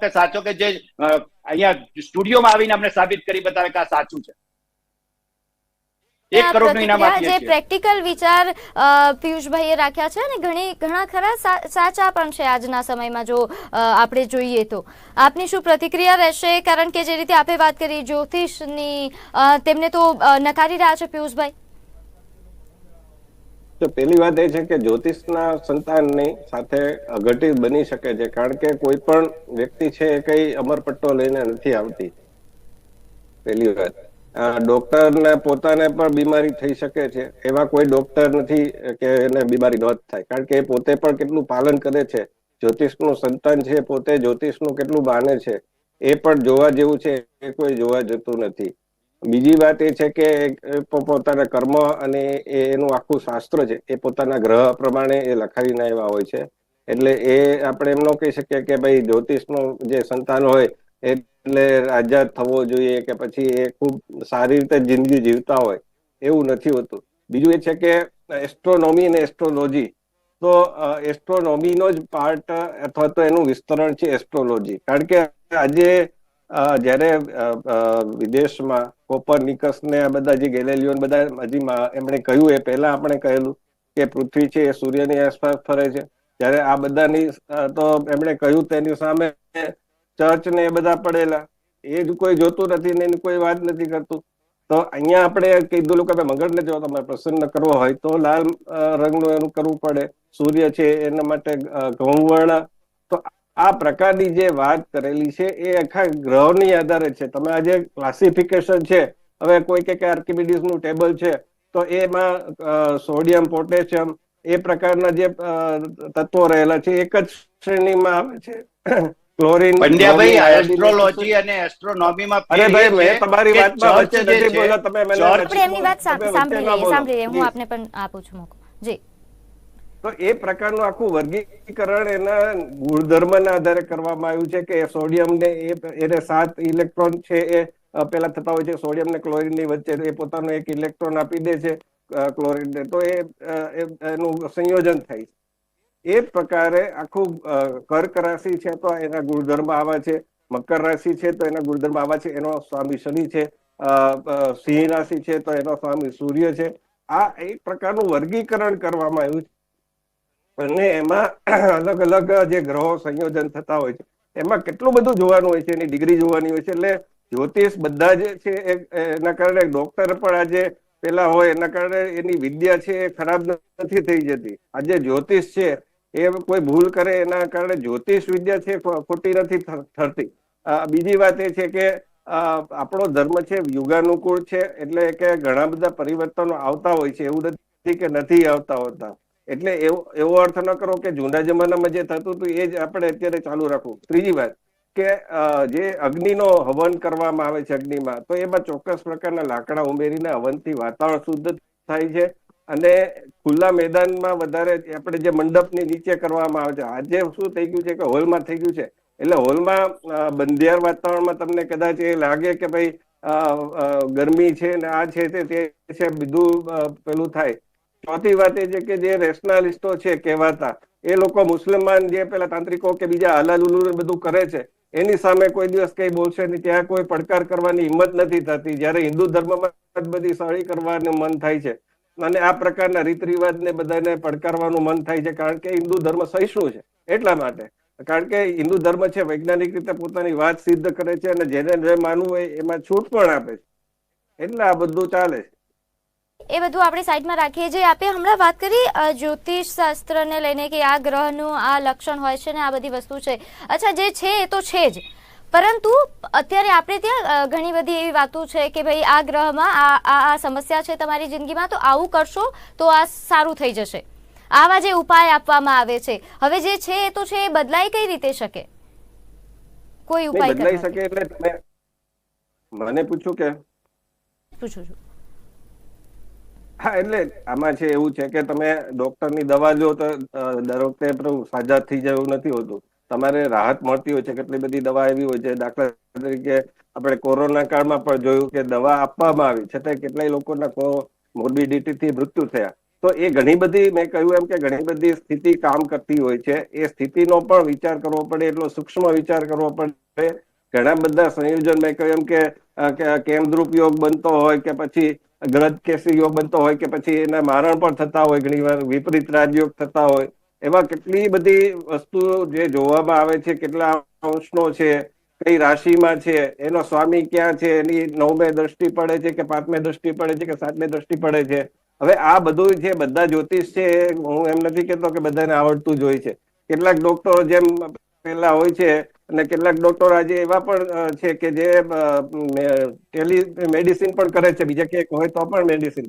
કે સાચો કે જે અહીંયા સ્ટુડિયોમાં આવીને અમને સાબિત કરી બતાવે કે આ સાચું છે. એક આ ઇનામ જે પ્રેક્ટિકલ વિચાર પિયુષભાઈએ રાખ્યા છે અને ઘણી ઘણા ખરા સાચા પણ છે આજના સમયમાં જો આપણે જોઈએ તો. આપની શું પ્રતિક્રિયા રહેશે? કારણ કે જે રીતે આપે વાત કરી જ્યોતિષની તેમને તો નકારી રહ્યા છે પિયુષભાઈ. તો પહેલી વાત એ છે કે જ્યોતિષના સંતાનની સાથે અઘટિત બની શકે છે, કારણ કે કોઈ પણ વ્યક્તિ છે એ કઈ અમરપટ્ટો લઈને નથી આવતી. પહેલી વાત. ડોક્ટરને પોતાને પણ બીમારી થઈ શકે છે, એવા કોઈ ડોક્ટર નથી કે એને બીમારી ન થાય, કારણ કે એ પોતે પણ કેટલું પાલન કરે છે. જ્યોતિષનું સંતાન છે પોતે જ્યોતિષનું કેટલું માને છે, એ પણ જોવા જેવું છે, એ કોઈ જોવા જતું નથી. બીજી વાત એ છે કે પોતાના કર્મ અને એનું આખું શાસ્ત્ર છે, એ પોતાના ગ્રહ પ્રમાણે એ લખાવીને આવ્યા હોય છે. એટલે એ આપણે એમ ન કહી શકીએ કે ભાઈ જ્યોતિષનો જે સંતાન હોય, એટલે રાજા થવો જોઈએ કે પછી એ ખૂબ સારી રીતે જિંદગી જીવતા હોય, એવું નથી હોતું. બીજું એ છે કે એસ્ટ્રોનોમી અને એસ્ટ્રોલોજી, તો એસ્ટ્રોનોમીનો જ પાર્ટ અથવા તો એનું વિસ્તરણ છે એસ્ટ્રોલોજી. કારણ કે આજે જ્યારે વિદેશમાં કોપરનિકસ ને આ બધા જે ગેલેલિયો બધા, હજી એમણે કહ્યું, એ પહેલા આપણે કહેલું કે પૃથ્વી છે એ સૂર્યની આસપાસ ફરે છે. જ્યારે આ બધાની તો એમણે કહ્યું તેની સામે ચર્ચ ને એ બધા પડેલા. એ જ કોઈ જોતું નથી ને એની કોઈ વાત નથી કરતું. તો અહીંયા આપણે કીધું કે ભાઈ મંગળને જો તમારે પ્રસન્ન કરવો હોય તો લાલ રંગનું એનું કરવું પડે. સૂર્ય છે એના માટે ઘઉં ઘઉંવર્ણ. તો આ પ્રકારની જે વાત કરેલી છે એ આખા ગ્રહોની આધારે છે. તમે આજે ક્લાસિફિકેશન છે હવે કોઈ કે કે નું ટેબલ છે તો એમાં સોડિયમ પોટેશિયમ એ પ્રકારના જે તત્વો રહેલા છે એક જ શ્રેણીમાં આવે છે. ક્લોરીન પંડ્યાભાઈ એસ્ટ્રોલોજી અને એસ્ટ્રોનોમીમાં અરે ભાઈ એ મેં તમારી વાતમાં વચ્ચે જે નથી બોલ્યો તમે મને ચર્ચ- આપણે એમની વાત સાંભળી લઈએ. સાંભળી લઈએ હું આપને પણ આપું છું મોકો. જી. તો એ પ્રકારનું આખું વર્ગીકરણ એના ગુણધર્મના આધારે કરવામાં આવ્યું છે કે સોડિયમ ને એને સાત ઇલેક્ટ્રોન છે એ પેલા થતા હોય છે સોડિયમ ને ક્લોરિનની વચ્ચે એ પોતાનો એક ઇલેક્ટ્રોન આપી દે છે ક્લોરીન ને તો એનું સંયોજન થાય છે. એ પ્રકારે આખું કર્ક રાશિ છે તો એના ગુણધર્મ આવા છે. મકર રાશિ છે તો એના ગુણધર્મ આવા છે. એનો સ્વામી શનિ છે સિંહ રાશિ છે તો એનો સ્વામી સૂર્ય છે. આ એક પ્રકારનું વર્ગીકરણ કરવામાં આવ્યું છે. અને એમાં અલગ અલગ જે ગ્રહો સંયોજન થતા હોય છે, એમાં કેટલું બધું જોવાનું હોય છે, એની ડિગ્રી જોવાની હોય છે, એટલે જ્યોતિષ બધા જે છે એના કારણે ડોક્ટર પણ આજે પેલા હોય, એના કારણે એની વિદ્યા છે એ ખરાબ નથી થઈ જતી. આજે જ્યોતિષ છે એ કોઈ ભૂલ કરે એના કારણે જ્યોતિષ વિદ્યા છે ખોટી નથી થતી. બીજી વાત એ છે કે આપણો ધર્મ છે યુગાનુકૂળ છે, એટલે કે ઘણા બધા પરિવર્તનો આવતા હોય છે, એવું નથી કે નથી આવતા હોતા. એટલે એવો એવો અર્થ ન કરો કે જૂના જમાનામાં જે થતું હતું, એ જ આપણે અત્યારે ચાલુ રાખવું. ત્રીજી વાત, કે જે અગ્નિનો હવન કરવામાં આવે છે અગ્નિમાં, તો એમાં ચોક્કસ પ્રકારના લાકડા ઉમેરીને હવનથી વાતાવરણ શુદ્ધ થાય છે અને ખુલ્લા મેદાનમાં વધારે આપણે જે મંડપની નીચે કરવામાં આવે છે, આજે શું થઈ ગયું છે કે હોલમાં થઈ ગયું છે. એટલે હોલમાં બંધિયાર વાતાવરણમાં તમને કદાચ એ લાગે કે ભાઈ ગરમી છે ને આ છે તે છે બીજું પેલું થાય. ચોથી વાત એ છે કે જે રેશનાલિસ્ટો છે કહેવાતા, એ લોકો મુસલમાન જે પેલા તાંત્રિકો કે બીજા હલાલુલુ બધું કરે છે, એની સામે કોઈ દિવસ કઈ બોલશે નહીં, ત્યાં કોઈ પડકાર કરવાની હિંમત નથી થતી. જ્યારે હિન્દુ ધર્મમાં બધી સળી કરવાનું મન થાય છે. અને આ પ્રકારના રીત રિવાજ ને બધાને પડકારવાનું મન થાય છે, કારણ કે હિન્દુ ધર્મ સહિષ્ણુ છે, એટલા માટે. કારણ કે હિન્દુ ધર્મ છે, વૈજ્ઞાનિક રીતે પોતાની વાત સિદ્ધ કરે છે અને જેને જે માનવું હોય એમાં છૂટ પણ આપે છે. એટલે આ બધું ચાલે છે. એ બધું આપણે સાઈડમાં રાખીએ જે આપે. હમણાં વાત કરી જ્યોતિષ શાસ્ત્રને લઈને કે આ ગ્રહનું આ લક્ષણ હોય છે ને આ બધી વસ્તુ છે. અચ્છા જે છે એ તો છે જ. પરંતુ અત્યારે આપણે ત્યાં ઘણી બધી એવી વાતો છે કે ભાઈ આ ગ્રહમાં આ આ આ સમસ્યા છે તમારી જિંદગીમાં તો આવું કરશો તો આ સારું થઈ જશે. આવા જે ઉપાય આપવામાં આવે છે. હવે જે છે એ તો છે એ બદલાઈ કઈ રીતે શકે? કોઈ ઉપાય બદલાઈ શકે એટલે મને પૂછો કે. પૂછું છું. હા, એટલે આમાં છે એવું છે કે તમે ડોક્ટરની દવા લો તો દર વખતે સાજા થઈ જાય એવું નથી હોતું. તમારે રાહત મળતી હોય છે, કેટલી બધી દવા એવી હોય છે. દાખલા તરીકે આપણે કોરોના કાળમાં પણ જોયું કે દવા આપવામાં આવી. છતાં કેટલાય લોકોના મોર્બિડિટી થી મૃત્યુ થયા. તો એ ઘણી બધી મેં કહ્યું એમ કે ઘણી બધી સ્થિતિ કામ કરતી હોય છે. એ સ્થિતિનો પણ વિચાર કરવો પડે, એટલો સૂક્ષ્મ વિચાર કરવો પડે. ઘણા બધા સંયોજન મેં કહ્યું એમ કે કેમ દુરુપયોગ બનતો હોય કે પછી ગ્રજ કેસરી યોગ બનતો હોય કે પછી એના મારણ પણ થતા હોય, ઘણી વાર વિપરીત રાજયોગ થતા હોય. એવા કેટલી બધી વસ્તુઓ જે જોવામાં આવે છે, કેટલા અંશનો છે, કઈ રાશિમાં છે, એનો સ્વામી ક્યાં છે, એની નવમે દ્રષ્ટિ પડે છે કે પાંચમે દ્રષ્ટિ પડે છે કે સાતમે દ્રષ્ટિ પડે છે. હવે આ બધું જે બધા જ્યોતિષ છે, હું એમ નથી કેતો કે બધાને આવડતું જ હોય છે. કેટલાક ડોક્ટરો જેમ પેલા હોય છે અને કેટલાક ડોક્ટર આજે એવા પણ છે કે જે ટેલી મેડિસિન પણ કરે છે. બીજા ક્યાંક હોય તો પણ મેડિસિન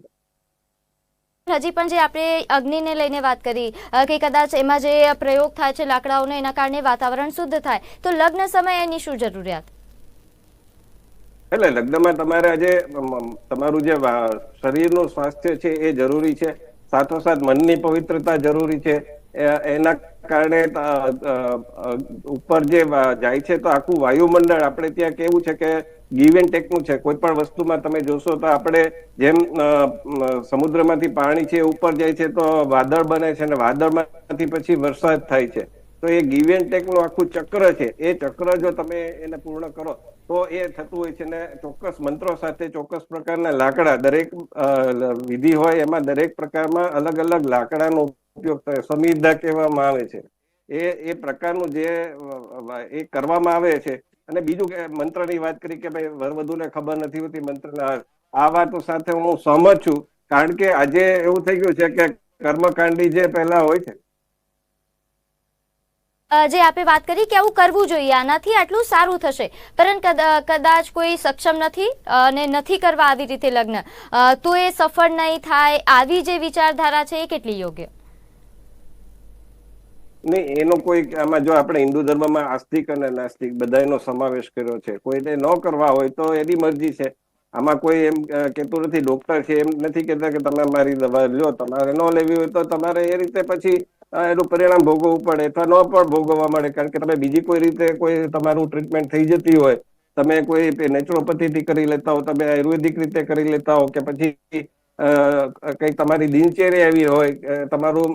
હજી પણ જે આપણે અગ્નિને લઈને વાત કરી કે કદાચ એમાં જે પ્રયોગ થાય છે લાકડાઓનો એના કારણે વાતાવરણ શુદ્ધ થાય તો લગ્ન સમયે એની શું જરૂરિયાત? એટલે લગ્નમાં તમારે આજે તમારું જે શરીરનું સ્વાસ્થ્ય છે એ જરૂરી છે. સાથોસાથ મનની પવિત્રતા જરૂરી છે. એના કારણે ઉપર જે જાય છે, તો આખું વાયુમંડળ આપણે ત્યાં કેવું છે કે ગીવ એન્ડ ટેકનું છે. કોઈ પણ વસ્તુમાં તમે જોશો તો આપણે જેમ સમુદ્રમાંથી પાણી છે ઉપર જાય છે, તો વાદળ બને છે અને વાદળમાંથી પછી વરસાદ થાય છે. તો એ ગીવ એન્ડ ટેકનું આખું ચક્ર છે. એ ચક્ર જો તમે એને પૂર્ણ કરો, તો એ થતું હોય છે ને ચોક્કસ મંત્રો સાથે ચોક્કસ પ્રકારના લાકડા, દરેક વિધિ હોય એમાં દરેક પ્રકારમાં અલગ અલગ લાકડાનો ઉપયોગ થાય સંવિધા કહેવામાં આવે છે. એ એ પ્રકારનું જે એ કરવામાં આવે છે. અને બીજું કે મંત્રની વાત કરી કે ભાઈ વરવધુને ખબર નથી હોતી મંત્રના આ વાતો સાથે હું સહમત છું, કારણ કે આજે એવું થઈ ગયું છે કે કર્મકાંડી જે પહેલા હોય છે. જે આપણે વાત કરી કે આવું કરવું જોઈએ, આનાથી આટલું સારું થશે. પરંતુ કદા- કદાચ કોઈ સક્ષમ નથી અને નથી કરવા આવી રીતે લગ્ન. તો એ સફળ નહીં થાય, આવી જે વિચારધારા છે એ કેટલી યોગ્ય? નહીં એનો કોઈ આમાં જો આપણે હિન્દુ ધર્મમાં આસ્તિક અને નાસ્તિક બધાનો સમાવેશ કર્યો છે, કોઈને ન કરવા હોય તો એની મરજી છે. આમાં કોઈ એમ કેતું નથી ડોક્ટર છે, એમ નથી કહેતા કે તમે મારી દવા લ્યો, તમારે ન લેવી હોય તો તમારે એ રીતે પછી એનું પરિણામ ભોગવવું પડે અથવા ન પણ ભોગવવા મળે. કારણ કે તમે બીજી કોઈ રીતે કોઈ તમારું ટ્રીટમેન્ટ થઈ જતી હોય, તમે કોઈ નેચરોપેથીથી કરી લેતા હો, તમે આયુર્વેદિક રીતે કરી લેતા હો કે પછી અ, કઈ તમારી દિનચર્યા એવી હોય તમારું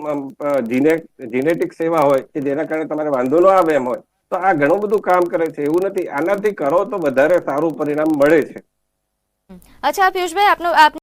જીનેટિક સેવા હોય કે જેના કારણે તમારે વાંધો ન આવે એમ હોય તો આ ઘણું બધું કામ કરે છે. એવું નથી. આનાથી કરો તો વધારે સારું પરિણામ મળે છે. અચ્છા પિયુષભાઈ આપનો આપ